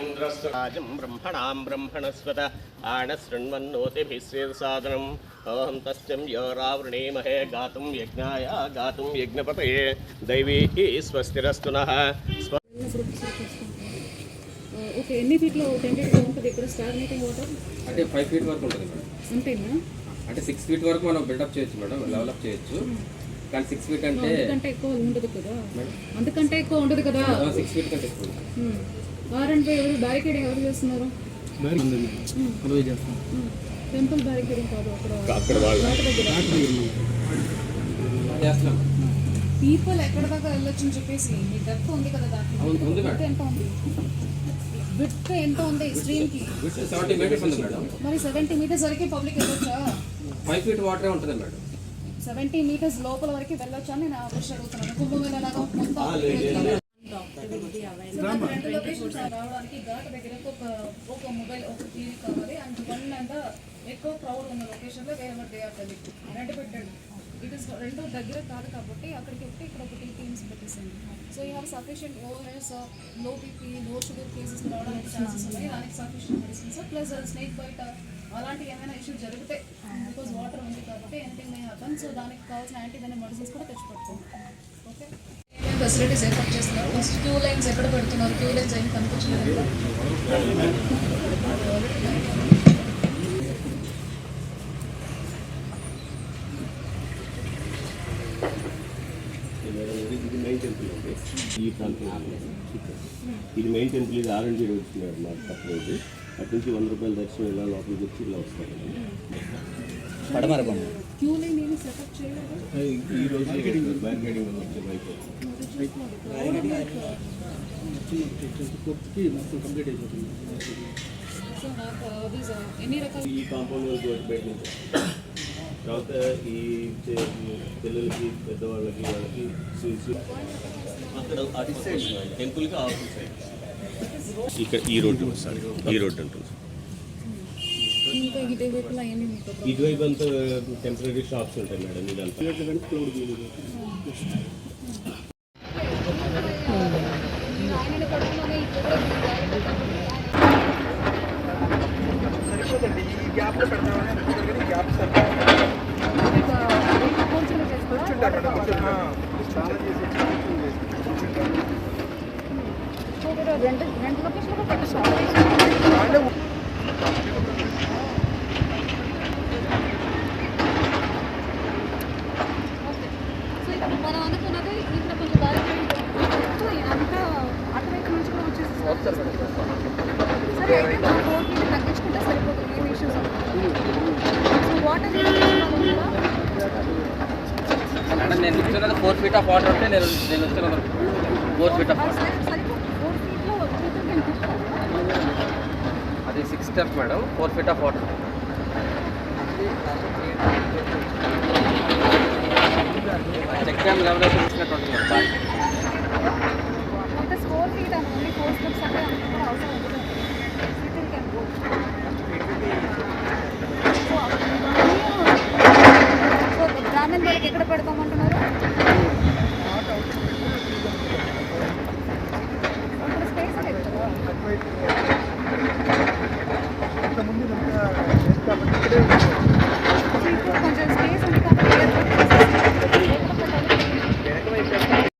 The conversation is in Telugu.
ఇంద్రస్త్వం రాజం బ్రహ్మణాం బ్రహ్మణస్వత ఆనశృణ్వన్నోతిభిः సాధనం అహం తస్యం యోరావృణీమహే గాతుం యజ్ఞాయ గాతుం యజ్ఞపతయే దైవీ స్వస్తిరస్తు నః స్వ ఓకే ఎన్ని ఫీట్లో టెంటెడ్గా ఉంటుంది ఇక్కడ? స్టాగ్నేటింగ్ వాటర్ అంటే ఫైవ్ ఫీట్ వరకు ఉంటుంది మేడం. అంతేనా? అంటే సిక్స్ ఫీట్ వరకు మనం బిల్డప్ చేయొచ్చు మేడం డెవలప్ చేయొచ్చు. కానీ సిక్స్ ఫీట్ అంటే అంతకంటే ఎక్కువ ఉండదు కదా. అంతకంటే ఎక్కువ ఉండదు కదా. సిక్స్ ఫీట్ కంటే ఎక్కువ ఉంటుంది. ఆర్ అండ్ బై ఎవరు? బ్యారికేడింగ్ ఎవరు చేస్తున్నారు? టెంపుల్ బ్యారికేడింగ్ కాదు అక్కడ. చేస్తున్నాం. పీపుల్ ఎక్కడ దాకా వెళ్ళొచ్చు అని చెప్పేసి మీ డెప్త్ ఉంది కదా దాంట్లో. ఎంత ఉంది? విత్ ఎంత ఉంది స్ట్రీమ్కి? సెవెంటీ మీటర్స్ ఉంది మేడం. మరి సెవెంటీ మీటర్స్ వరకు పబ్లిక్ వెళ్ళొచ్చా? ఫైవ్ ఫీట్ వాటరే ఉంటుంది మేడం. సెవెంటీ మీటర్స్ లోపల వరకు వెళ్ళొచ్చా అని నేను ఆ క్వశ్చన్ అడుగుతున్నాను కుంభమేళ లాగా మొత్తం రెండు లొకేషన్స్ రావడానికి ఘాట్ దగ్గర ఒక మొబైల్ ఒక టీవీ కావాలి. అండ్ వన్ అండ్ ఎక్కువ క్రౌడ్ ఉన్న లొకేషన్లో వేరే దే ఆర్ టెలింగ్ రెండు పెట్టండి. ఇట్ ఇస్ రెండు దగ్గర కాదు కాబట్టి అక్కడికి ఒకటి ఇక్కడ ఒకటి టీమ్స్ పెట్టేసింది సో యూ హ్యావ్ సఫిషియంట్ ఓవర్నెస్లో బీపీ లో షుగర్ కేసెస్ రావడానికి ఛాన్సెస్ ఉన్నాయి. దానికి సఫిషియంట్ మెడిసిన్స్ ప్లస్ స్నేక్ బయట అలాంటి ఏమైనా ఇష్యూ జరిగితే కాబట్టి ఎనీథింగ్ మే హ్యాపన్ సో దానికి కావాల్సిన యాంటీవెనమ్ మెడిసిన్స్ కూడా తెచ్చి పెట్టుకోండి ఓకే ఫెసిలిటీస్ ఏర్పాటు చేస్తున్నారు? ఫస్ట్ క్యూ లైన్స్ ఎక్కడ పెడుతున్నారు? క్యూ లైన్స్ ఏమి కనిపించలేదు. ఈ ప్రాంతం ఇది మెయిన్ టెంపుల్ ఇది ఆరెంజ్ వచ్చినాడు మాకు తప్పలేదు అటు నుంచి వంద రూపాయల దర్శనం ఇలా లోపలికి వచ్చి ఇలా వస్తారు సెటప్ చేయలేదు. ఈ కాంపౌండ్ వరకు వచ్చి బయట. తర్వాత ఈ పిల్లలకి పెద్దవాళ్ళకి వాళ్ళకి అక్కడ అటు సైడ్ టెంపుల్కి ఆపోజిట్ సైడ్ ఇక్కడ ఈ రోడ్డు సారీ. ఈ రోడ్డు ఉంటుంది. ఇంకా ఇదే వైపులా ఏమి మీకు ఇటువైపు అంతా టెంపరీ షాప్స్ ఉంటాయి మేడం ఇదంతా ఆయన కడుపులోనే ఇప్పుడు రెండు రెండు లొకేషన్లో పెట్టారు సో ఇప్పుడు మనం అనుకున్నది ఇక్కడ కొంచెం అంతా అటువైపు నుంచి కూడా వచ్చేసి సరే అయితే మనం ఫోర్ ఫీట్ తగ్గించుకుంటే సరిపోతుంది ఏం ఇష్యూస్ సో వాటర్ నేను ఇస్తున్నది ఫోర్ ఫీట్ ఆఫ్ వాటర్ అంటే నేను నేను ఇస్తున్నది ఫోర్ ఫీట్ ఆఫ్ వాటర్ సరిపోతుంది ఫోర్ అది six step madam four feet of water అంత score feet only four steps అంటే అవసరం